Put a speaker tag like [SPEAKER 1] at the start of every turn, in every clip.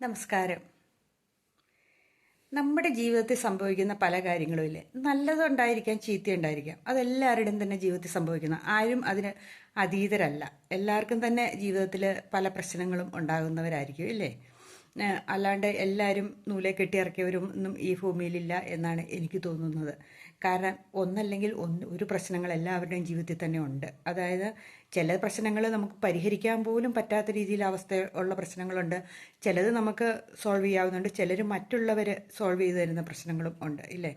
[SPEAKER 1] നമസ്കാരം. നമ്മുടെ ജീവിതത്തിൽ സംഭവിക്കുന്ന പല കാര്യങ്ങളും ഇല്ലേ? നല്ലതുണ്ടായിരിക്കാം ചീത്തയുണ്ടായിരിക്കാം. അതെല്ലാവരുടെയും തന്നെ ജീവിതത്തിൽ സംഭവിക്കുന്ന ആരും അതിന് അതീതരല്ല. എല്ലാവർക്കും തന്നെ ജീവിതത്തിൽ പല പ്രശ്നങ്ങളും ഉണ്ടാകുന്നവരായിരിക്കും ഇല്ലേ? അല്ലാണ്ട് എല്ലാവരും നൂലെ കെട്ടിയിറക്കിയവരും ഒന്നും ഈ ഭൂമിയിലില്ല എന്നാണ് എനിക്ക് തോന്നുന്നത്. കാരണം ഒന്നല്ലെങ്കിൽ ഒന്ന് ഒരു പ്രശ്നങ്ങൾ എല്ലാവരുടെയും ജീവിതത്തിൽ തന്നെ ഉണ്ട്. അതായത് ചില പ്രശ്നങ്ങൾ നമുക്ക് പരിഹരിക്കാൻ പോലും പറ്റാത്ത രീതിയിൽ അവസ്ഥ ഉള്ള പ്രശ്നങ്ങളുണ്ട്. ചിലത് നമുക്ക് സോൾവ് ചെയ്യാവുന്നുണ്ട്. ചിലർ മറ്റുള്ളവർ സോൾവ് ചെയ്തു തരുന്ന പ്രശ്നങ്ങളും ഉണ്ട് ഇല്ലേ?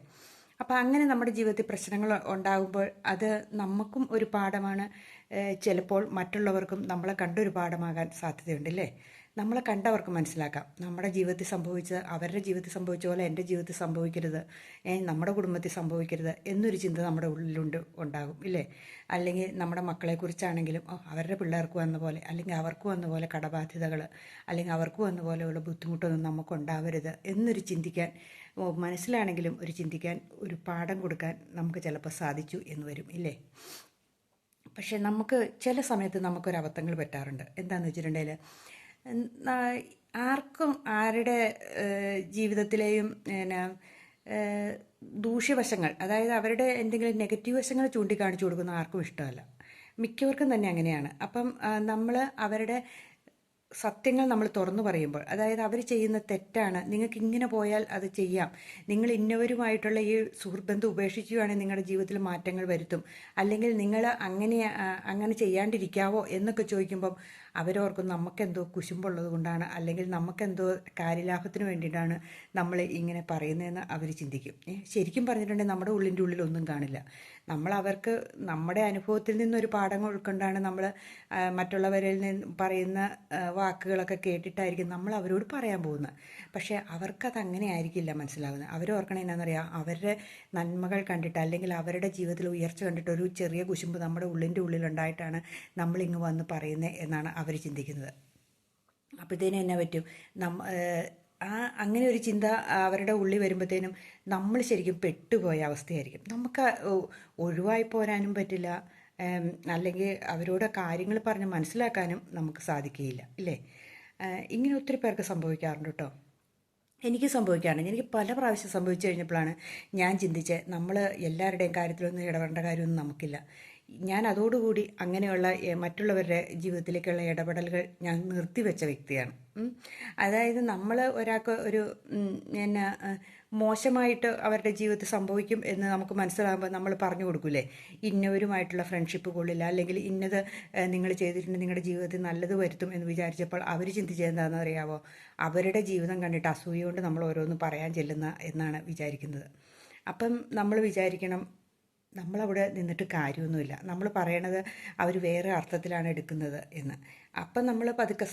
[SPEAKER 1] അപ്പോൾ അങ്ങനെ നമ്മുടെ ജീവിതത്തിൽ പ്രശ്നങ്ങൾ ഉണ്ടാകുമ്പോൾ അത് നമുക്കും ഒരു പാഠമാണ്. ചിലപ്പോൾ മറ്റുള്ളവർക്കും നമ്മളെ കണ്ടൊരു പാഠമാകാൻ സാധ്യതയുണ്ട് അല്ലേ നമ്മളെ കണ്ടവർക്ക് മനസ്സിലാക്കാം. നമ്മുടെ ജീവിതത്തിൽ സംഭവിച്ചത് അവരുടെ ജീവിതത്തിൽ സംഭവിച്ച പോലെ എന്റെ ജീവിതത്തിൽ സംഭവിക്കരുത്. നമ്മുടെ കുടുംബത്തിൽ സംഭവിക്കരുത് എന്നൊരു ചിന്ത നമ്മുടെ ഉള്ളിലുണ്ട് ഉണ്ടാകും ഇല്ലേ? അല്ലെങ്കിൽ നമ്മുടെ മക്കളെക്കുറിച്ചാണെങ്കിലും അവരുടെ പിള്ളേർക്ക് വന്ന പോലെ അല്ലെങ്കിൽ അവർക്ക് വന്ന പോലെ കടബാധ്യതകൾ അല്ലെങ്കിൽ അവർക്ക് വന്ന പോലെയുള്ള ബുദ്ധിമുട്ടൊന്നും നമുക്കുണ്ടാവരുത് എന്നൊരു ചിന്തിക്കാൻ മനസ്സിലാണെങ്കിലും ഒരു ചിന്തിക്കാൻ ഒരു പാഠം കൊടുക്കാൻ നമുക്ക് ചിലപ്പോൾ സാധിച്ചു എന്ന് വരും ഇല്ലേ? പക്ഷേ നമുക്ക് ചില സമയത്ത് നമുക്കൊരു അബദ്ധങ്ങൾ പറ്റാറുണ്ട്. എന്താണെന്ന് വെച്ചിട്ടുണ്ടെങ്കിൽ ആർക്കും ആരുടെ ജീവിതത്തിലെയും പിന്നെ ദൂഷ്യവശങ്ങൾ അതായത് അവരുടെ എന്തെങ്കിലും നെഗറ്റീവ് വശങ്ങൾ ചൂണ്ടിക്കാണിച്ചു കൊടുക്കുന്ന ആർക്കും ഇഷ്ടമല്ല. മിക്കവർക്കും തന്നെ അങ്ങനെയാണ്. അപ്പം നമ്മൾ അവരുടെ സത്യങ്ങൾ നമ്മൾ തുറന്നു പറയുമ്പോൾ അതായത് അവർ ചെയ്യുന്ന തെറ്റാണ് നിങ്ങൾക്ക് ഇങ്ങനെ പോയാൽ അത് ചെയ്യാം നിങ്ങൾ ഇന്നവരുമായിട്ടുള്ള ഈ സുഹൃത്ബന്ധം ഉപേക്ഷിക്കുകയാണെങ്കിൽ നിങ്ങളുടെ ജീവിതത്തിൽ മാറ്റങ്ങൾ വരുത്തും അല്ലെങ്കിൽ നിങ്ങൾ അങ്ങനെ അങ്ങനെ ചെയ്യാണ്ടിരിക്കാവോ എന്നൊക്കെ ചോദിക്കുമ്പം അവരോർക്കും നമുക്കെന്തോ കുശുമ്പുള്ളത് കൊണ്ടാണ് അല്ലെങ്കിൽ നമുക്കെന്തോ കാര്യലാഭത്തിന് വേണ്ടിയിട്ടാണ് നമ്മൾ ഇങ്ങനെ പറയുന്നതെന്ന് അവർ ചിന്തിക്കും. ശരിക്കും പറഞ്ഞിട്ടുണ്ടെങ്കിൽ നമ്മുടെ ഉള്ളിന്റെ ഉള്ളിൽ ഒന്നും കാണില്ല. നമ്മൾ അവർക്ക് നമ്മുടെ അനുഭവത്തിൽ നിന്നൊരു പാഠം ഉൾക്കൊണ്ടാണ് നമ്മൾ മറ്റുള്ളവരിൽ നിന്ന് പറയുന്ന വാക്കുകളൊക്കെ കേട്ടിട്ടായിരിക്കും നമ്മൾ അവരോട് പറയാൻ പോകുന്നത്. പക്ഷേ അവർക്കത് അങ്ങനെ ആയിരിക്കില്ല മനസ്സിലാവുന്നത്. അവർ ഓർക്കണേ എന്നാണെന്നറിയാം അവരുടെ നന്മകൾ കണ്ടിട്ട് അല്ലെങ്കിൽ അവരുടെ ജീവിതത്തിൽ ഉയർച്ച കണ്ടിട്ട് ഒരു ചെറിയ കുശുമ്പ് നമ്മുടെ ഉള്ളിന്റെ ഉള്ളിലുണ്ടായിട്ടാണ് നമ്മളിങ്ങ് വന്ന് പറയുന്നത് എന്നാണ് അവർ ചിന്തിക്കുന്നത്. അപ്പോഴത്തേനും എന്നാ പറ്റും? നമ്മ ആ അങ്ങനെ ഒരു ചിന്ത അവരുടെ ഉള്ളിൽ വരുമ്പോഴത്തേനും നമ്മൾ ശരിക്കും പെട്ടുപോയ അവസ്ഥയായിരിക്കും. നമുക്ക് ഒഴിവായി പോരാനും പറ്റില്ല. അല്ലെങ്കിൽ അവരോട് കാര്യങ്ങൾ പറഞ്ഞ് മനസ്സിലാക്കാനും നമുക്ക് സാധിക്കുകയില്ല. ഇല്ലേ? ഇങ്ങനെ ഒത്തിരി പേർക്ക് സംഭവിക്കാറുണ്ട് കേട്ടോ. എനിക്ക് സംഭവിക്കുകയാണ് എനിക്ക് പല പ്രാവശ്യം സംഭവിച്ചു കഴിഞ്ഞപ്പോഴാണ് ഞാൻ ചിന്തിച്ചത് നമ്മൾ എല്ലാവരുടെയും കാര്യത്തിലൊന്നും ഇടപെടേണ്ട കാര്യമൊന്നും നമുക്കില്ല. ഞാൻ അതോടുകൂടി അങ്ങനെയുള്ള മറ്റുള്ളവരുടെ ജീവിതത്തിലേക്കുള്ള ഇടപെടലുകൾ ഞാൻ നിർത്തിവെച്ച വ്യക്തിയാണ്. അതായത് നമ്മൾ ഒരാൾക്ക് ഒരു എന്നാ മോശമായിട്ട് അവരുടെ ജീവിതത്തിൽ സംഭവിക്കും എന്ന് നമുക്ക് മനസ്സിലാകുമ്പോൾ നമ്മൾ പറഞ്ഞു കൊടുക്കൂലേ? ഇന്നവരുമായിട്ടുള്ള ഫ്രണ്ട്ഷിപ്പ് കൊള്ളില്ല. അല്ലെങ്കിൽ ഇന്നത് നിങ്ങൾ ചെയ്തിട്ടുണ്ട് നിങ്ങളുടെ ജീവിതത്തിൽ നല്ലത് വരുത്തും എന്ന് വിചാരിച്ചപ്പോൾ അവർ ചിന്തിച്ചത് എന്താണെന്ന് അറിയാവോ? അവരുടെ ജീവിതം കണ്ടിട്ട് അസൂയ കൊണ്ട് നമ്മൾ ഓരോന്ന് പറയാൻ ചെല്ലുന്ന എന്നാണ് വിചാരിക്കുന്നത്. അപ്പം നമ്മൾ വിചാരിക്കണം നമ്മളവിടെ നിന്നിട്ട് കാര്യമൊന്നുമില്ല. നമ്മൾ പറയണത് അവർ വേറെ അർത്ഥത്തിലാണ് എടുക്കുന്നത് എന്ന്. അപ്പം നമ്മൾ പതുക്കെ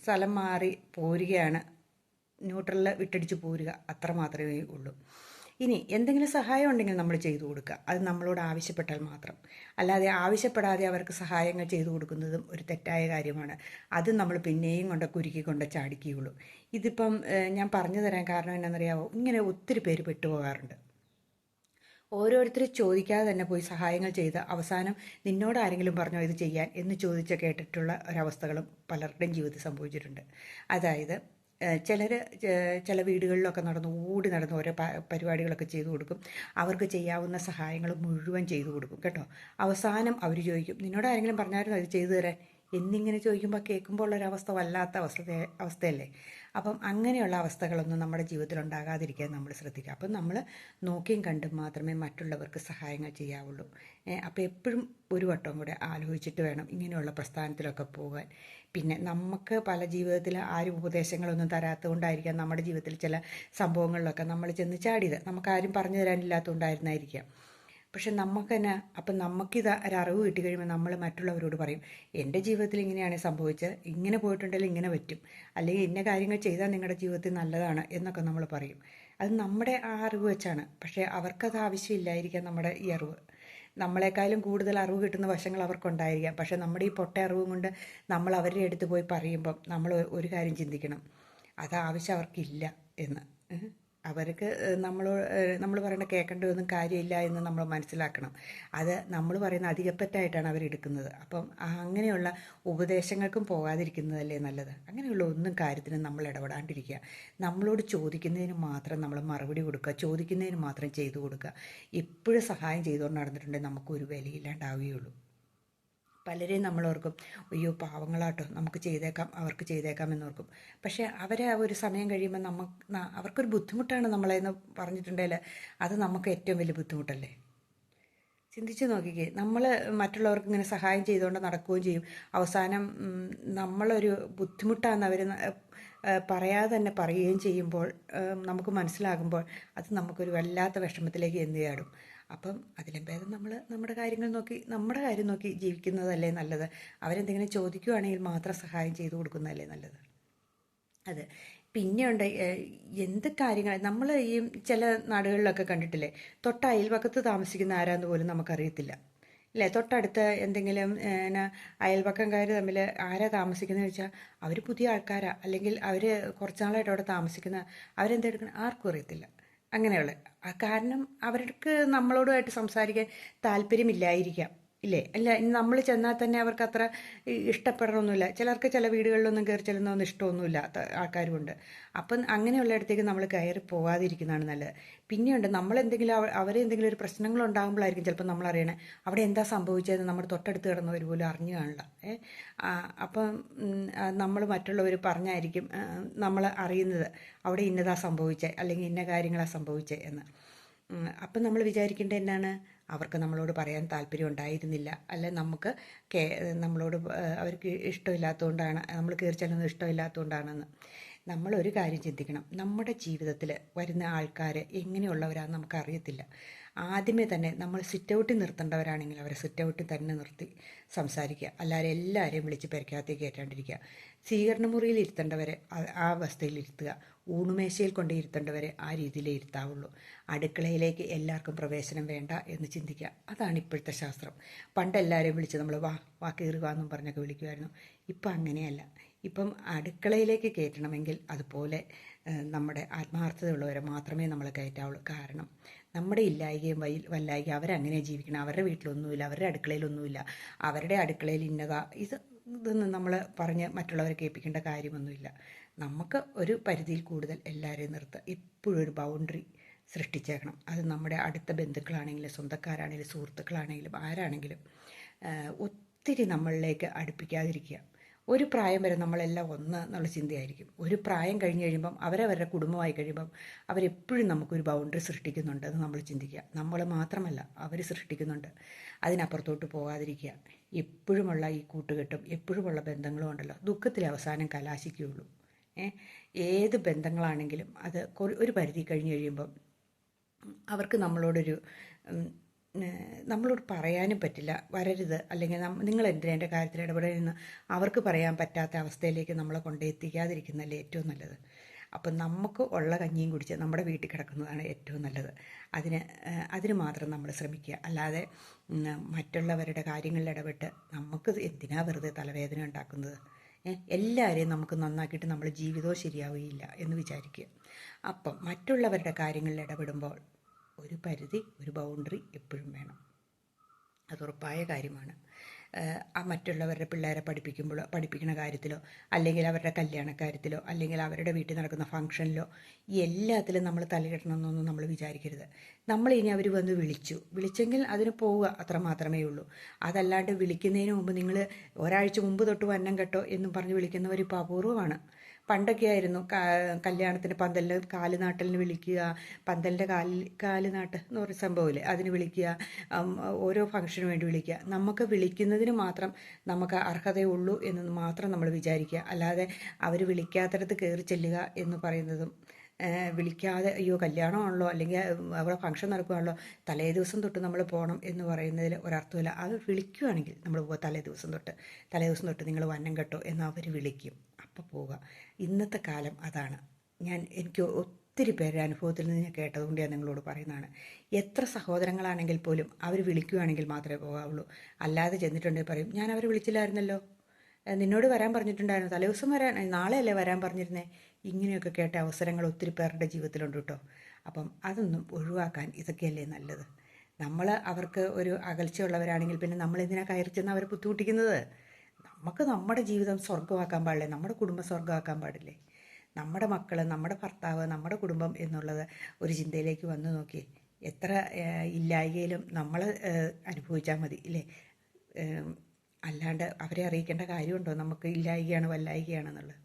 [SPEAKER 1] സ്ഥലം മാറി പോരുകയാണ്. ന്യൂട്രലിൽ വിട്ടടിച്ച് പോരുക അത്ര മാത്രമേ ഉള്ളൂ. ഇനി എന്തെങ്കിലും സഹായം ഉണ്ടെങ്കിൽ നമ്മൾ ചെയ്തു കൊടുക്കുക. അത് നമ്മളോട് ആവശ്യപ്പെട്ടാൽ മാത്രം. അല്ലാതെ ആവശ്യപ്പെടാതെ അവർക്ക് സഹായങ്ങൾ ചെയ്തു കൊടുക്കുന്നതും ഒരു തെറ്റായ കാര്യമാണ്. അത് നമ്മൾ പിന്നെയും കൊണ്ട് കുരുക്കി കൊണ്ട് ചാടിക്കുകയുള്ളൂ. ഇതിപ്പം ഞാൻ പറഞ്ഞു തരാൻ കാരണം എന്നാണെന്നറിയാമോ ഇങ്ങനെ ഒത്തിരി പേര് പെട്ടുപോകാറുണ്ട്. ഓരോരുത്തർ ചോദിക്കാതെ തന്നെ പോയി സഹായങ്ങൾ ചെയ്ത് അവസാനം നിന്നോട് ആരെങ്കിലും പറഞ്ഞോ ഇത് ചെയ്യാൻ എന്ന് ചോദിച്ച് കേട്ടിട്ടുള്ള ഒരവസ്ഥകളും പലരുടെയും ജീവിതത്തിൽ സംഭവിച്ചിട്ടുണ്ട്. അതായത് ചിലർ ചില വീടുകളിലൊക്കെ നടന്ന് ഓടി നടന്ന് ഓരോ പരിപാടികളൊക്കെ ചെയ്തു കൊടുക്കും. അവർക്ക് ചെയ്യാവുന്ന സഹായങ്ങൾ മുഴുവൻ ചെയ്തു കൊടുക്കും. കേട്ടോ? അവസാനം അവർ ചോദിക്കും നിന്നോട് ആരെങ്കിലും പറഞ്ഞായിരുന്നു അത് ചെയ്തു തരാൻ? എന്നിങ്ങനെ ചോദിക്കുമ്പോൾ കേൾക്കുമ്പോൾ ഉള്ളൊരവസ്ഥ വല്ലാത്ത അവസ്ഥ അവസ്ഥയല്ലേ? അപ്പം അങ്ങനെയുള്ള അവസ്ഥകളൊന്നും നമ്മുടെ ജീവിതത്തിൽ ഉണ്ടാകാതിരിക്കാൻ നമ്മൾ ശ്രദ്ധിക്കുക. അപ്പം നമ്മൾ നോക്കിയും കണ്ടും മാത്രമേ മറ്റുള്ളവർക്ക് സഹായങ്ങൾ ചെയ്യാവുള്ളൂ. അപ്പോൾ എപ്പോഴും ഒരു വട്ടം കൂടെ ആലോചിച്ചിട്ട് വേണം ഇങ്ങനെയുള്ള പ്രസ്ഥാനത്തിലൊക്കെ പോകാൻ. പിന്നെ നമുക്ക് പല ജീവിതത്തിൽ ആരും ഉപദേശങ്ങളൊന്നും തരാത്തതുകൊണ്ടായിരിക്കാം നമ്മുടെ ജീവിതത്തിൽ ചില സംഭവങ്ങളിലൊക്കെ നമ്മൾ ചെന്ന് ചാടിയത്. നമുക്കാരും പറഞ്ഞു തരാനില്ലാത്തതുകൊണ്ടായിരുന്നായിരിക്കാം. പക്ഷെ നമുക്ക് തന്നെ അപ്പം നമുക്കിത് ഒരറിവ് കിട്ടി കഴിയുമ്പോൾ നമ്മൾ മറ്റുള്ളവരോട് പറയും എന്റെ ജീവിതത്തിൽ ഇങ്ങനെയാണ് സംഭവിച്ചത് ഇങ്ങനെ പോയിട്ടുണ്ടെങ്കിൽ ഇങ്ങനെ പറ്റും അല്ലെങ്കിൽ ഇന്ന കാര്യങ്ങൾ ചെയ്താൽ നിങ്ങളുടെ ജീവിതത്തിൽ നല്ലതാണ് എന്നൊക്കെ നമ്മൾ പറയും. അത് നമ്മുടെ ആ അറിവ് വെച്ചാണ്. പക്ഷേ അവർക്കത് ആവശ്യമില്ലായിരിക്കാം നമ്മുടെ ഈ അറിവ്. നമ്മളെക്കാളും കൂടുതൽ അറിവ് കിട്ടുന്ന വശങ്ങൾ അവർക്കുണ്ടായിരിക്കാം. പക്ഷേ നമ്മുടെ ഈ പൊട്ട അറിവും കൊണ്ട് നമ്മൾ അവരുടെ അടുത്ത് പോയി പറയുമ്പം നമ്മൾ ഒരു കാര്യം ചിന്തിക്കണം അത് ആവശ്യം അവർക്കില്ല എന്ന്. അവർക്ക് നമ്മൾ നമ്മൾ പറയണ കേൾക്കേണ്ടതൊന്നും കാര്യമില്ല എന്ന് നമ്മൾ മനസ്സിലാക്കണം. അത് നമ്മൾ പറയുന്ന അധികപ്പറ്റായിട്ടാണ് അവരെടുക്കുന്നത് അപ്പം അങ്ങനെയുള്ള ഉപദേശങ്ങൾക്കും പോകാതിരിക്കുന്നതല്ലേ നല്ലത്? അങ്ങനെയുള്ള ഒന്നും കാര്യത്തിന് നമ്മൾ ഇടപെടാണ്ടിരിക്കുക. നമ്മളോട് ചോദിക്കുന്നതിന് മാത്രം നമ്മൾ മറുപടി കൊടുക്കുക. ചോദിക്കുന്നതിന് മാത്രം ചെയ്തു കൊടുക്കുക. എപ്പോഴും സഹായം ചെയ്തുകൊണ്ട് നടന്നിട്ടുണ്ടെങ്കിൽ നമുക്കൊരു വിലയില്ലാണ്ടാവുകയുള്ളൂ. പലരെയും നമ്മൾ ഓർക്കും അയ്യോ പാവങ്ങളാട്ടോ നമുക്ക് ചെയ്തേക്കാം അവർക്ക് ചെയ്തേക്കാം എന്നോർക്കും. പക്ഷേ അവരെ ഒരു സമയം കഴിയുമ്പോൾ നമുക്ക് അവർക്കൊരു ബുദ്ധിമുട്ടാണ് നമ്മളെന്ന് പറഞ്ഞിട്ടുണ്ടെങ്കിൽ അത് നമുക്ക് ഏറ്റവും വലിയ ബുദ്ധിമുട്ടല്ലേ? ചിന്തിച്ച് നോക്കിക്കേ നമ്മൾ മറ്റുള്ളവർക്ക് ഇങ്ങനെ സഹായം ചെയ്തുകൊണ്ട് നടക്കുകയും ചെയ്യും. അവസാനം നമ്മളൊരു ബുദ്ധിമുട്ടാണ് അവർ പറയാതെ തന്നെ പറയുകയും ചെയ്യുമ്പോൾ നമുക്ക് മനസ്സിലാകുമ്പോൾ അത് നമുക്കൊരു വല്ലാത്ത വിഷമത്തിലേക്ക് എന്ത് ചാടും. അപ്പം അതിലും ഭേദം നമ്മൾ നമ്മുടെ കാര്യങ്ങൾ നോക്കി നമ്മുടെ കാര്യം നോക്കി ജീവിക്കുന്നതല്ലേ നല്ലത്. അവരെന്തെങ്കിലും ചോദിക്കുവാണെങ്കിൽ മാത്രം സഹായം ചെയ്തു കൊടുക്കുന്നതല്ലേ നല്ലത്. അത് പിന്നെയുണ്ട് എന്ത് കാര്യങ്ങൾ നമ്മൾ ഈ ചില നാടുകളിലൊക്കെ കണ്ടിട്ടില്ലേ തൊട്ട അയൽവക്കത്ത് താമസിക്കുന്ന ആരാന്ന് പോലും നമുക്കറിയത്തില്ല. അല്ലേ തൊട്ടടുത്ത് എന്തെങ്കിലും എന്നാ അയൽവക്കംകാർ തമ്മിൽ ആരാ താമസിക്കുന്നത് വെച്ചാൽ അവർ പുതിയ ആൾക്കാരാ. അല്ലെങ്കിൽ അവർ കുറച്ച് നാളായിട്ട് അവിടെ താമസിക്കുന്ന അവരെന്തെടുക്കണം ആർക്കും അറിയത്തില്ല. അങ്ങനെയുള്ള കാരണം അവർക്ക് നമ്മളോടുമായിട്ട് സംസാരിക്കാൻ താല്പര്യമില്ലായിരിക്കാം. ഇല്ലേ? അല്ല നമ്മൾ ചെന്നാൽ തന്നെ അവർക്ക് അത്ര ഇഷ്ടപ്പെടണമെന്നില്ല ചിലർക്ക് ചില വീടുകളിലൊന്നും കയറി ചെല്ലുന്നൊന്നും ഇഷ്ടമൊന്നുമില്ലാത്ത ആൾക്കാരുമുണ്ട്. അപ്പം അങ്ങനെയുള്ള ഇടത്തേക്ക് നമ്മൾ കയറി പോകാതിരിക്കുന്നതാണ് നല്ലത്. പിന്നെയുണ്ട് നമ്മളെന്തെങ്കിലും അവരെ എന്തെങ്കിലും ഒരു പ്രശ്നങ്ങൾ ഉണ്ടാകുമ്പോഴായിരിക്കും ചിലപ്പോൾ നമ്മൾ അറിയണേ അവിടെ എന്താ സംഭവിച്ചതെന്ന് നമ്മുടെ തൊട്ടടുത്ത് കിടന്നവർ പോലും അറിഞ്ഞു കാണില്ല ഏ അപ്പം നമ്മൾ മറ്റുള്ളവർ പറഞ്ഞായിരിക്കും നമ്മൾ അറിയുന്നത് അവിടെ ഇന്നതാ സംഭവിച്ചത് അല്ലെങ്കിൽ ഇന്ന കാര്യങ്ങളാണ് സംഭവിച്ചത് എന്ന്. അപ്പം നമ്മൾ വിചാരിക്കേണ്ടത് എന്നാണ് അവർക്ക് നമ്മളോട് പറയാൻ താല്പര്യം ഉണ്ടായിരുന്നില്ല. അല്ല നമുക്ക് കേ നമ്മളോട് അവർക്ക് ഇഷ്ടമില്ലാത്തതുകൊണ്ടാണ് നമ്മൾ കയറി ചെല്ലുന്നത് ഇഷ്ടമില്ലാത്തതുകൊണ്ടാണെന്ന് ഒരു കാര്യം ചിന്തിക്കണം. നമ്മുടെ ജീവിതത്തിൽ വരുന്ന ആൾക്കാർ എങ്ങനെയുള്ളവരാണെന്ന് നമുക്കറിയത്തില്ല. ആദ്യമേ തന്നെ നമ്മൾ സിറ്റ് ഔട്ടിൽ നിർത്തേണ്ടവരാണെങ്കിൽ അവരെ സിറ്റ് ഔട്ടിൽ തന്നെ നിർത്തി സംസാരിക്കുക. അല്ലാതെ എല്ലാവരെയും വിളിച്ച് പെരക്കകത്തേക്ക് കയറ്റാണ്ടിരിക്കുക. സ്വീകരണ മുറിയിൽ ഇരുത്തേണ്ടവരെ ആ അവസ്ഥയിൽ ഇരുത്തുക ഊണുമേശയിൽ കൊണ്ട് ഇരുത്തേണ്ടവരെ ആ രീതിയിലേ ഇരുത്താവുള്ളൂ. അടുക്കളയിലേക്ക് എല്ലാവർക്കും പ്രവേശനം വേണ്ട എന്ന് ചിന്തിക്കുക. അതാണ് ഇപ്പോഴത്തെ ശാസ്ത്രം. പണ്ട് എല്ലാവരെയും വിളിച്ച് നമ്മൾ വാ വാ കയറുക എന്നും പറഞ്ഞൊക്കെ വിളിക്കുമായിരുന്നു. ഇപ്പം അങ്ങനെയല്ല. ഇപ്പം അടുക്കളയിലേക്ക് കയറ്റണമെങ്കിൽ അതുപോലെ നമ്മുടെ ആത്മാർത്ഥതയുള്ളവരെ മാത്രമേ നമ്മൾ കയറ്റാവുള്ളൂ. കാരണം നമ്മുടെ ഇല്ലായികയും വൈ വല്ലായികയും അവരങ്ങനെ ജീവിക്കണം. അവരുടെ വീട്ടിലൊന്നുമില്ല അവരുടെ അടുക്കളയിലൊന്നുമില്ല. അവരുടെ അടുക്കളയിൽ ഇന്നതാ ഇത് ഇതൊന്നും നമ്മൾ പറഞ്ഞ് മറ്റുള്ളവരെ കേൾപ്പിക്കേണ്ട കാര്യമൊന്നുമില്ല. നമുക്ക് ഒരു പരിധിയിൽ കൂടുതൽ എല്ലാവരെയും നിർത്തുക എപ്പോഴും ഒരു ബൗണ്ടറി സൃഷ്ടിച്ചേക്കണം. അത് നമ്മുടെ അടുത്ത ബന്ധുക്കളാണെങ്കിലും സ്വന്തക്കാരാണെങ്കിലും സുഹൃത്തുക്കളാണെങ്കിലും ആരാണെങ്കിലും ഒത്തിരി നമ്മളിലേക്ക് അടുപ്പിക്കാതിരിക്കുക. ഒരു പ്രായം വരെ നമ്മളെല്ലാം ഒന്ന് എന്നുള്ള ചിന്തയായിരിക്കും. ഒരു പ്രായം കഴിഞ്ഞ് കഴിയുമ്പം അവരവരുടെ കുടുംബമായി കഴിയുമ്പം അവരെപ്പോഴും നമുക്കൊരു ബൗണ്ടറി സൃഷ്ടിക്കുന്നുണ്ട് എന്ന് നമ്മൾ ചിന്തിക്കുക. നമ്മൾ മാത്രമല്ല അവർ സൃഷ്ടിക്കുന്നുണ്ട്. അതിനപ്പുറത്തോട്ട് പോകാതിരിക്കുക. എപ്പോഴുമുള്ള ഈ കൂട്ടുകെട്ടും എപ്പോഴുമുള്ള ബന്ധങ്ങളും ഉണ്ടല്ലോ ദുഃഖത്തിൽ അവസാനം കലാശിക്കുകയുള്ളൂ. ഏത് ബന്ധങ്ങളാണെങ്കിലും അത് ഒരു പരിധി കഴിഞ്ഞ് കഴിയുമ്പം അവർക്ക് നമ്മളോടൊരു നമ്മളോട് പറയാനും പറ്റില്ല. വരരുത്. അല്ലെങ്കിൽ നിങ്ങൾ എന്തിനാ എന്റെ കാര്യത്തിൽ ഇടപെടലെന്ന് അവർക്ക് പറയാൻ പറ്റാത്ത അവസ്ഥയിലേക്ക് നമ്മളെ കൊണ്ടെത്തിക്കാതിരിക്കുന്നതല്ലേ ഏറ്റവും നല്ലത്. അപ്പം നമുക്ക് ഉള്ള കഞ്ഞിയും കുടിച്ച് നമ്മുടെ വീട്ടിൽ കിടക്കുന്നതാണ് ഏറ്റവും നല്ലത്. അതിന് അതിന് മാത്രം നമ്മൾ ശ്രമിക്കുക. അല്ലാതെ മറ്റുള്ളവരുടെ കാര്യങ്ങളിൽ ഇടപെട്ട് നമുക്ക് എന്തിനാ വെറുതെ തലവേദന ഉണ്ടാക്കുന്നത്? എല്ലാവരെയും നമുക്ക് നന്നാക്കിയിട്ട് നമ്മൾ ജീവിതവും ശരിയാവുകയില്ല എന്ന് വിചാരിക്കുക. അപ്പം മറ്റുള്ളവരുടെ കാര്യങ്ങളിൽ ഇടപെടുമ്പോൾ ഒരു പരിധി ഒരു ബൗണ്ടറി എപ്പോഴും വേണം. അത് ഉറപ്പായ കാര്യമാണ്. മറ്റുള്ളവരുടെ പിള്ളേരെ പഠിപ്പിക്കുമ്പോൾ പഠിപ്പിക്കുന്ന കാര്യത്തിലോ അല്ലെങ്കിൽ അവരുടെ കല്യാണക്കാര്യത്തിലോ അല്ലെങ്കിൽ അവരുടെ വീട്ടിൽ നടക്കുന്ന ഫംഗ്ഷനിലോ എല്ലാത്തിലും നമ്മൾ തലകെട്ടണമെന്നൊന്നും നമ്മൾ വിചാരിക്കരുത്. നമ്മൾ ഇനി അവർ വന്ന് വിളിച്ചു. വിളിച്ചെങ്കിൽ അതിന് പോവുക അത്ര മാത്രമേ ഉള്ളൂ. അതല്ലാണ്ട് വിളിക്കുന്നതിന് മുമ്പ് നിങ്ങൾ ഒരാഴ്ച മുമ്പ് തൊട്ട് വന്നം കെട്ടോ എന്നും പറഞ്ഞ് വിളിക്കുന്നവർ ഇപ്പോൾ അപൂർവമാണ്. പണ്ടൊക്കെ ആയിരുന്നു കല്യാണത്തിന് പന്തലിൽ കാലുനാട്ടലിന് വിളിക്കുക പന്തലിന്റെ കാൽ കാലുനാട്ട് എന്ന് പറയുന്ന സംഭവമില്ലേ? അതിന് വിളിക്കുക ഓരോ ഫംഗ്ഷന് വേണ്ടി വിളിക്കുക. നമുക്ക് വിളിക്കുന്നതിന് മാത്രം നമുക്ക് അർഹതയുള്ളൂ എന്ന് മാത്രം നമ്മൾ വിചാരിക്കുക. അല്ലാതെ അവർ വിളിക്കാത്തടത്ത് കയറി ചെല്ലുക എന്ന് പറയുന്നതും വിളിക്കാതെ അയ്യോ കല്യാണമാണല്ലോ അല്ലെങ്കിൽ അവിടെ ഫംഗ്ഷൻ നടക്കുകയാണല്ലോ തലേ ദിവസം തൊട്ട് നമ്മൾ പോകണം എന്ന് പറയുന്നതിൽ ഒരർത്ഥമില്ല. അത് വിളിക്കുകയാണെങ്കിൽ നമ്മൾ പോകുക തലേ ദിവസം തൊട്ട്. തലേ ദിവസം തൊട്ട് നിങ്ങൾ വന്നം കെട്ടോ എന്ന് അവർ വിളിക്കും. അപ്പോൾ പോവുക ഇന്നത്തെ കാലം അതാണ്. ഞാൻ എനിക്ക് ഒത്തിരി പേരുടെ അനുഭവത്തിൽ നിന്ന് ഞാൻ കേട്ടതുകൊണ്ട് ഞാൻ നിങ്ങളോട് പറയുന്നതാണ്. എത്ര സഹോദരങ്ങളാണെങ്കിൽ പോലും അവർ വിളിക്കുകയാണെങ്കിൽ മാത്രമേ പോകാവുള്ളൂ അല്ലാതെ ചെന്നിട്ടുണ്ടെങ്കിൽ പറയും ഞാൻ അവരെ വിളിച്ചില്ലായിരുന്നല്ലോ. നിന്നോട് വരാൻ പറഞ്ഞിട്ടുണ്ടായിരുന്നു. തലേ ദിവസം വരാൻ നാളെയല്ലേ വരാൻ പറഞ്ഞിരുന്നേ? ഇങ്ങനെയൊക്കെ കേട്ട അവസരങ്ങൾ ഒത്തിരി പേരുടെ ജീവിതത്തിലുണ്ട് കേട്ടോ. അപ്പം അതൊന്നും ഒഴിവാക്കാൻ ഇതൊക്കെയല്ലേ നല്ലത്? നമ്മൾ അവർക്ക് ഒരു അകൽച്ചയുള്ളവരാണെങ്കിൽ പിന്നെ നമ്മൾ എന്തിനാ കയറി ചെന്ന് അവരെ ബുദ്ധിമുട്ടിക്കുന്നത്? നമുക്ക് നമ്മുടെ ജീവിതം സ്വർഗമാക്കാൻ പാടില്ലേ? നമ്മുടെ കുടുംബം സ്വർഗമാക്കാൻ പാടില്ലേ? നമ്മുടെ മക്കൾ നമ്മുടെ ഭർത്താവ് നമ്മുടെ കുടുംബം എന്നുള്ളത് ഒരു ചിന്തയിലേക്ക് വന്നു നോക്കി. എത്ര ഇല്ലായ്കയിലും നമ്മൾ അനുഭവിച്ചാൽ മതി ഇല്ലേ? അല്ലാണ്ട് അവരെ അറിയിക്കേണ്ട കാര്യമുണ്ടോ? നമുക്ക് ഇല്ലായികയാണ് വല്ലായികയാണെന്നുള്ളത്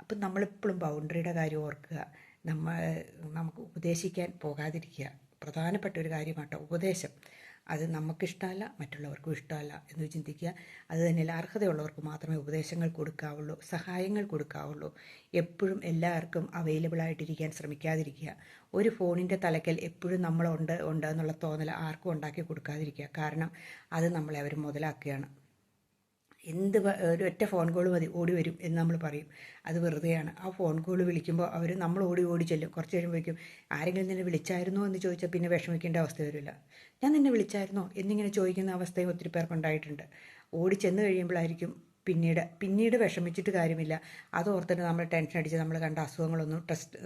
[SPEAKER 1] അപ്പം നമ്മളെപ്പോഴും ബൗണ്ടറിയുടെ കാര്യം ഓർക്കുക. നമ്മൾ നമുക്ക് ഉപദേശിക്കാൻ പോകാതിരിക്കുക. പ്രധാനപ്പെട്ട ഒരു കാര്യമാട്ടോ ഉപദേശം. അത് നമുക്കിഷ്ടമല്ല മറ്റുള്ളവർക്കും ഇഷ്ടമല്ല എന്ന് ചിന്തിക്കുക. അത് തന്നെ അർഹതയുള്ളവർക്ക് മാത്രമേ ഉപദേശങ്ങൾ കൊടുക്കാവുള്ളൂ സഹായങ്ങൾ കൊടുക്കാവുള്ളൂ. എപ്പോഴും എല്ലാവർക്കും അവൈലബിൾ ആയിട്ടിരിക്കാൻ ശ്രമിക്കാതിരിക്കുക. ഒരു ഫോണിന്റെ തലക്കൽ എപ്പോഴും നമ്മളുണ്ട് ഉണ്ട് എന്നുള്ള തോന്നൽ ആർക്കും ഉണ്ടാക്കി കൊടുക്കാതിരിക്കുക. കാരണം അത് നമ്മളെ അവർ മുതലാക്കുകയാണ്. എന്ത് ഒരൊറ്റ ഒരു ഒറ്റ ഫോൺ കോൾ മതി ഓടി വരും എന്ന് നമ്മൾ പറയും. അത് വെറുതെയാണ്. ആ ഫോൺ കോൾ വിളിക്കുമ്പോൾ അവർ നമ്മൾ ഓടി ഓടി ചെല്ലും. കുറച്ച് കഴിയുമ്പോഴേക്കും ആരെങ്കിലും നിന്നെ വിളിച്ചായിരുന്നോ? എന്ന് ചോദിച്ചാൽ പിന്നെ വിഷമിക്കേണ്ട അവസ്ഥ വരില്ല. ഞാൻ നിന്നെ വിളിച്ചായിരുന്നോ? എന്നിങ്ങനെ ചോദിക്കുന്ന അവസ്ഥയും ഒത്തിരി പേർക്കുണ്ടായിട്ടുണ്ട് ഓടി ചെന്ന് കഴിയുമ്പോഴായിരിക്കും പിന്നീട് പിന്നീട് വിഷമിച്ചിട്ട് കാര്യമില്ല. അത് ഓർത്തിട്ട് നമ്മൾ ടെൻഷൻ അടിച്ച് നമ്മൾ കണ്ട അസുഖങ്ങളൊന്നും ടെസ്റ്റ്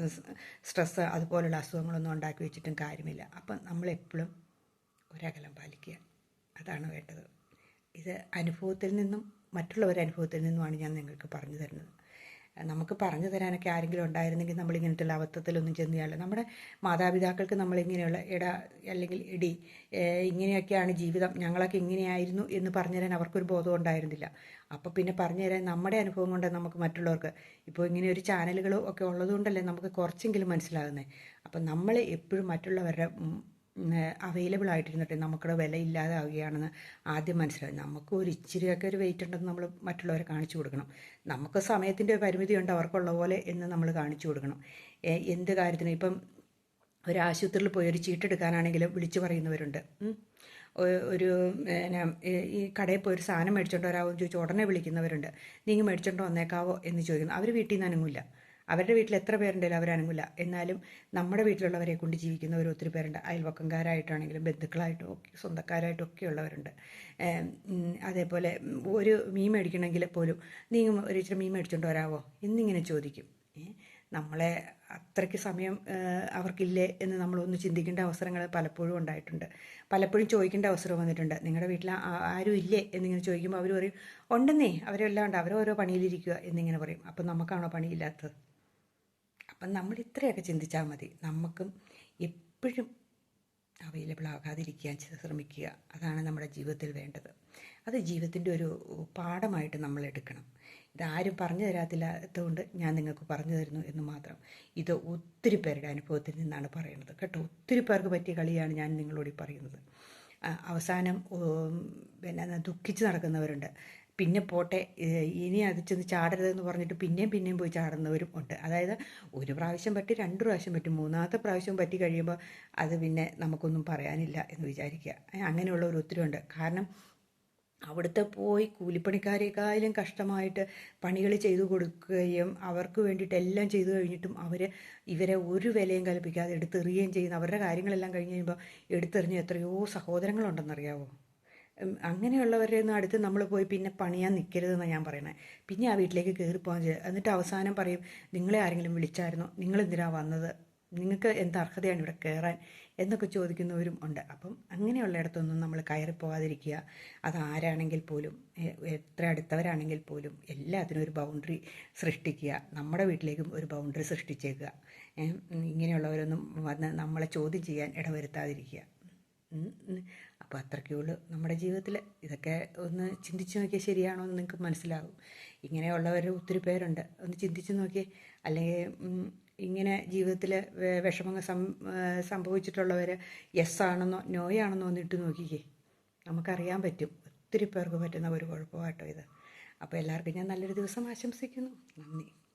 [SPEAKER 1] സ്ട്രെസ്സ് അതുപോലുള്ള അസുഖങ്ങളൊന്നും ഉണ്ടാക്കി വെച്ചിട്ടും കാര്യമില്ല. അപ്പം നമ്മളെപ്പോഴും ഒരകലം പാലിക്കുക. അതാണ് വേണ്ടത്. ഇത് അനുഭവത്തിൽ നിന്നും മറ്റുള്ളവരുടെ അനുഭവത്തിൽ നിന്നുമാണ് ഞാൻ നിങ്ങൾക്ക് പറഞ്ഞു തരുന്നത്. നമുക്ക് പറഞ്ഞു തരാനൊക്കെ ആരെങ്കിലും ഉണ്ടായിരുന്നെങ്കിൽ നമ്മൾ ഇങ്ങനത്തെ അബദ്ധത്തിലൊന്നും ചെന്നില്ല നമ്മുടെ മാതാപിതാക്കൾക്ക് നമ്മളിങ്ങനെയുള്ള ഇട അല്ലെങ്കിൽ ഇടി ഇങ്ങനെയൊക്കെയാണ് ജീവിതം. ഞങ്ങളൊക്കെ ഇങ്ങനെയായിരുന്നു എന്ന് പറഞ്ഞു തരാൻ അവർക്കൊരു ബോധം ഉണ്ടായിരുന്നില്ല. അപ്പോൾ പിന്നെ പറഞ്ഞു തരാൻ നമ്മുടെ അനുഭവം കൊണ്ട് നമുക്ക് മറ്റുള്ളവർക്ക് ഇപ്പോൾ ഇങ്ങനെ ഒരു ചാനലുകളും ഒക്കെ ഉള്ളതുകൊണ്ടല്ലേ നമുക്ക് കുറച്ചെങ്കിലും മനസ്സിലാകുന്നത് അപ്പം നമ്മൾ എപ്പോഴും മറ്റുള്ളവരുടെ അവൈലബിൾ ആയിട്ടിരുന്നിട്ട് നമുക്കുടെ വില ഇല്ലാതാവുകയാണെന്ന് ആദ്യം മനസ്സിലായി. നമുക്ക് ഒരു ഇച്ചിരിയൊക്കെ ഒരു വെയിറ്റ് ഉണ്ടെന്ന് നമ്മൾ മറ്റുള്ളവരെ കാണിച്ചു കൊടുക്കണം. നമുക്ക് സമയത്തിന്റെ പരിമിതിയുണ്ട് അവർക്കുള്ള പോലെ എന്ന് നമ്മൾ കാണിച്ചു കൊടുക്കണം. എന്ത് കാര്യത്തിനും ഇപ്പം ഒരു ആശുപത്രിയിൽ പോയി ഒരു ചീട്ടെടുക്കാനാണെങ്കിലും വിളിച്ചു പറയുന്നവരുണ്ട്. ഒരു ഈ കടയിൽ പോയി ഒരു സാധനം മേടിച്ചോണ്ട് വരാമോ ചോദിച്ചു ഉടനെ വിളിക്കുന്നവരുണ്ട്. നീ ഇങ്ങ് മേടിച്ചോണ്ട് വന്നേക്കാവോ? എന്ന് ചോദിക്കുന്നു. അവർ വീട്ടിൽ നിന്ന് അനങ്ങില്ല അവരുടെ വീട്ടിൽ എത്ര പേരുണ്ടെങ്കിലും അവരനങ്ങില്ല എന്നാലും നമ്മുടെ വീട്ടിലുള്ളവരെ കൊണ്ട് ജീവിക്കുന്നവർ ഒത്തിരി പേരുണ്ട്. അയൽവക്കംകാരായിട്ടാണെങ്കിലും ബന്ധുക്കളായിട്ടും ഒക്കെ സ്വന്തക്കാരായിട്ടും ഒക്കെ ഉള്ളവരുണ്ട്. അതേപോലെ ഒരു മീൻ മേടിക്കണമെങ്കിൽ പോലും നീ ഒരു ഇച്ചിരി മീൻ മേടിച്ചോണ്ട് വരാവോ? എന്നിങ്ങനെ ചോദിക്കും. നമ്മളെ അത്രയ്ക്ക് സമയം അവർക്കില്ലേ എന്ന് നമ്മളൊന്ന് ചിന്തിക്കേണ്ട അവസരങ്ങൾ പലപ്പോഴും ഉണ്ടായിട്ടുണ്ട്. പലപ്പോഴും ചോദിക്കേണ്ട അവസരം വന്നിട്ടുണ്ട്. നിങ്ങളുടെ വീട്ടിൽ ആരും ഇല്ലേ എന്നിങ്ങനെ ചോദിക്കുമ്പോൾ അവർ പറയും ഉണ്ടെന്നേ അവരെല്ലാം ഉണ്ട്. അവരോരോ പണിയിലിരിക്കുക എന്നിങ്ങനെ പറയും. അപ്പം നമുക്കാണോ പണിയില്ലാത്തത്? അപ്പം നമ്മൾ ഇത്രയൊക്കെ ചിന്തിച്ചാൽ മതി. നമുക്കും എപ്പോഴും അവൈലബിൾ ആകാതിരിക്കാൻ ശ്രമിക്കുക. അതാണ് നമ്മുടെ ജീവിതത്തിൽ വേണ്ടത്. അത് ജീവിതത്തിന്റെ ഒരു പാഠമായിട്ട് നമ്മൾ എടുക്കണം. ഇതാരും പറഞ്ഞു തരാത്തില്ലാത്തതുകൊണ്ട് ഞാൻ നിങ്ങൾക്ക് പറഞ്ഞു തരുന്നു എന്ന് മാത്രം. ഇത് ഒത്തിരി പേരുടെ അനുഭവത്തിൽ നിന്നാണ് പറയുന്നത്. കേട്ടോ? ഒത്തിരി പേർക്ക് പറ്റിയ കളിയാണ് ഞാൻ നിങ്ങളോട് പറയുന്നത്. അവസാനം പിന്നെ ദുഃഖിച്ച് നടക്കുന്നവരുണ്ട്. പിന്നെ പോട്ടെ ഇനി അത് ചെന്ന് ചാടരുതെന്ന് പറഞ്ഞിട്ട് പിന്നെയും പിന്നെയും പോയി ചാടുന്നവരും ഉണ്ട്. അതായത് ഒരു പ്രാവശ്യം പറ്റി രണ്ട് പ്രാവശ്യം പറ്റി മൂന്നാമത്തെ പ്രാവശ്യം പറ്റി കഴിയുമ്പോൾ അത് പിന്നെ നമുക്കൊന്നും പറയാനില്ല എന്ന് വിചാരിക്കുക. അങ്ങനെയുള്ളവർ ഒത്തിരി ഉണ്ട്. കാരണം അവിടുത്തെ പോയി കൂലിപ്പണിക്കാരെക്കാളും കഷ്ടമായിട്ട് പണികൾ ചെയ്തു കൊടുക്കുകയും അവർക്ക് വേണ്ടിയിട്ട് എല്ലാം ചെയ്തു കഴിഞ്ഞിട്ടും അവർ ഇവരെ ഒരു വിലയും കൽപ്പിക്കാതെ എടുത്തെറിയുകയും ചെയ്യുന്ന അവരുടെ കാര്യങ്ങളെല്ലാം കഴിഞ്ഞ് കഴിയുമ്പോൾ എടുത്തെറിഞ്ഞ് എത്രയോ സഹോദരങ്ങളുണ്ടെന്നറിയാവോ? അങ്ങനെയുള്ളവരുടെ ഒന്നും അടുത്ത് നമ്മൾ പോയി പിന്നെ പണിയാൻ നിൽക്കരുതെന്നാണ് ഞാൻ പറയുന്നത് പിന്നെ ആ വീട്ടിലേക്ക് കയറി പോകാൻ എന്നിട്ട് അവസാനം പറയും നിങ്ങളെ ആരെങ്കിലും വിളിച്ചായിരുന്നോ? നിങ്ങൾ എന്തിനാ വന്നത്? നിങ്ങൾക്ക് എന്ത് അർഹതയാണ് ഇവിടെ കയറാൻ എന്നൊക്കെ ചോദിക്കുന്നവരും ഉണ്ട്. അപ്പം അങ്ങനെയുള്ളിടത്തൊന്നും നമ്മൾ കയറി പോകാതിരിക്കുക അത് ആരാണെങ്കിൽ പോലും എത്ര അടുത്തവരാണെങ്കിൽ പോലും എല്ലാത്തിനും ഒരു ബൗണ്ടറി സൃഷ്ടിക്കുക. നമ്മുടെ വീട്ടിലേക്കും ഒരു ബൗണ്ടറി സൃഷ്ടിച്ചേക്കുക. ഇങ്ങനെയുള്ളവരൊന്നും വന്ന് നമ്മളെ ചോദ്യം ചെയ്യാൻ ഇടവരുത്താതിരിക്കുക. അപ്പോൾ അത്രയ്ക്കേ ഉള്ളൂ നമ്മുടെ ജീവിതത്തിൽ ഇതൊക്കെ ഒന്ന് ചിന്തിച്ച് നോക്കിയാൽ ശരിയാണോ എന്ന് നിങ്ങൾക്ക് മനസ്സിലാവും. ഇങ്ങനെയുള്ളവർ ഒത്തിരി പേരുണ്ട്. ഒന്ന് ചിന്തിച്ച് നോക്കിയേ. അല്ലെങ്കിൽ ഇങ്ങനെ ജീവിതത്തിൽ വിഷമങ്ങൾ സം സംഭവിച്ചിട്ടുള്ളവർ യെസ് ആണെന്നോ നോ ആണെന്നോ ഒന്ന് ഇട്ട് നോക്കിക്കേ. നമുക്കറിയാൻ പറ്റും. ഒത്തിരി പേർക്ക് പറ്റുന്ന ഒരു കുഴപ്പമായിട്ടോ ഇത്. അപ്പോൾ എല്ലാവർക്കും ഞാൻ നല്ലൊരു ദിവസം ആശംസിക്കുന്നു. നന്ദി.